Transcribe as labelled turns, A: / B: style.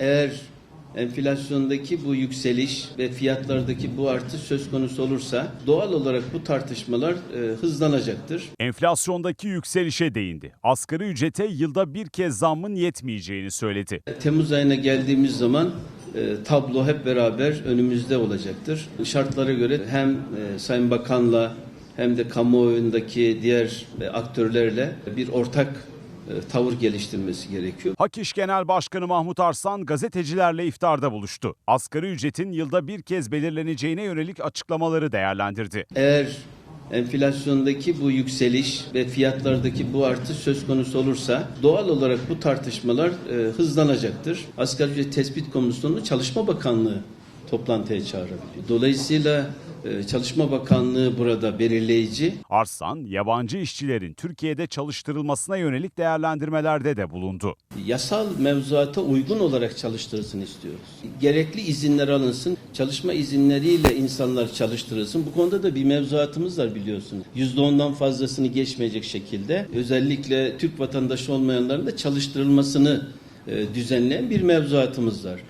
A: Eğer enflasyondaki bu yükseliş ve fiyatlardaki bu artış söz konusu olursa doğal olarak bu tartışmalar e, hızlanacaktır.
B: Enflasyondaki yükselişe değindi. Asgari ücrete yılda bir kez zammın yetmeyeceğini söyledi.
A: Temmuz ayına geldiğimiz zaman e, tablo hep beraber önümüzde olacaktır. Şartlara göre hem e, Sayın Bakan'la hem de kamuoyundaki diğer e, aktörlerle bir ortak e, tavır geliştirmesi gerekiyor.
B: Hak İş Genel Başkanı Mahmut Arslan gazetecilerle iftarda buluştu. Asgari ücretin yılda bir kez belirleneceğine yönelik açıklamaları değerlendirdi.
A: Eğer enflasyondaki bu yükseliş ve fiyatlardaki bu artış söz konusu olursa doğal olarak bu tartışmalar e, hızlanacaktır. Asgari ücret tespit komisyonu Çalışma Bakanlığı toplantıya çağırabiliyor. Dolayısıyla e, Çalışma Bakanlığı burada belirleyici.
B: Arslan, yabancı işçilerin Türkiye'de çalıştırılmasına yönelik değerlendirmelerde de bulundu.
A: Yasal mevzuata uygun olarak çalıştırılsın istiyoruz. Gerekli izinler alınsın, çalışma izinleriyle insanlar çalıştırılsın. Bu konuda da bir mevzuatımız var biliyorsunuz. %10'dan fazlasını geçmeyecek şekilde özellikle Türk vatandaşı olmayanların da çalıştırılmasını e, düzenleyen bir mevzuatımız var.